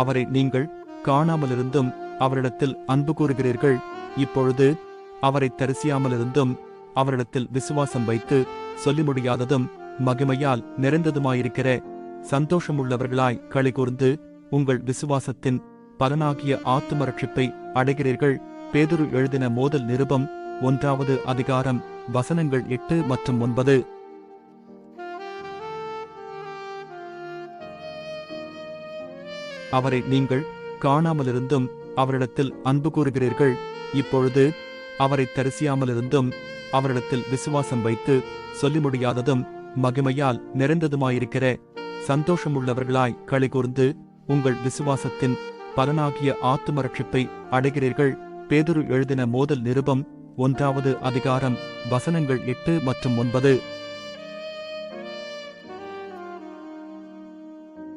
அவரை நீங்கள் காணாமலிருந்தும் அவரிடத்தில் அன்பு கூறுகிறீர்கள். இப்பொழுது அவரை தரிசியாமலிருந்தும் அவரிடத்தில் விசுவாசம் வைத்து சொல்லி முடியாததும் மகிமையால் நிறைந்ததுமாயிருக்கிற சந்தோஷமுள்ளவர்களாய் களி கூர்ந்து உங்கள் விசுவாசத்தின் பலனாகிய ஆத்தும ரட்சிப்பை அடைகிறீர்கள். பேதுரு எழுதின மோதல் நிருபம் ஒன்றாவது அதிகாரம் வசனங்கள் எட்டு மற்றும் ஒன்பது. அவரை நீங்கள் காணாமலிருந்தும் அவரிடத்தில் அன்பு கூறுகிறீர்கள். இப்பொழுது அவரை தரிசியாமலிருந்தும் அவரிடத்தில் விசுவாசம் வைத்து சொல்லி முடியாததும் மகிமையால் நிறைந்ததுமாயிருக்கிற சந்தோஷமுள்ளவர்களாய் களி கூர்ந்து உங்கள் விசுவாசத்தின் பலனாகிய ஆத்தும ரட்சிப்பை அடைகிறீர்கள். பேதுரு எழுதின மோதல் நிருபம் ஒன்றாவது அதிகாரம் வசனங்கள் எட்டு மற்றும் ஒன்பது.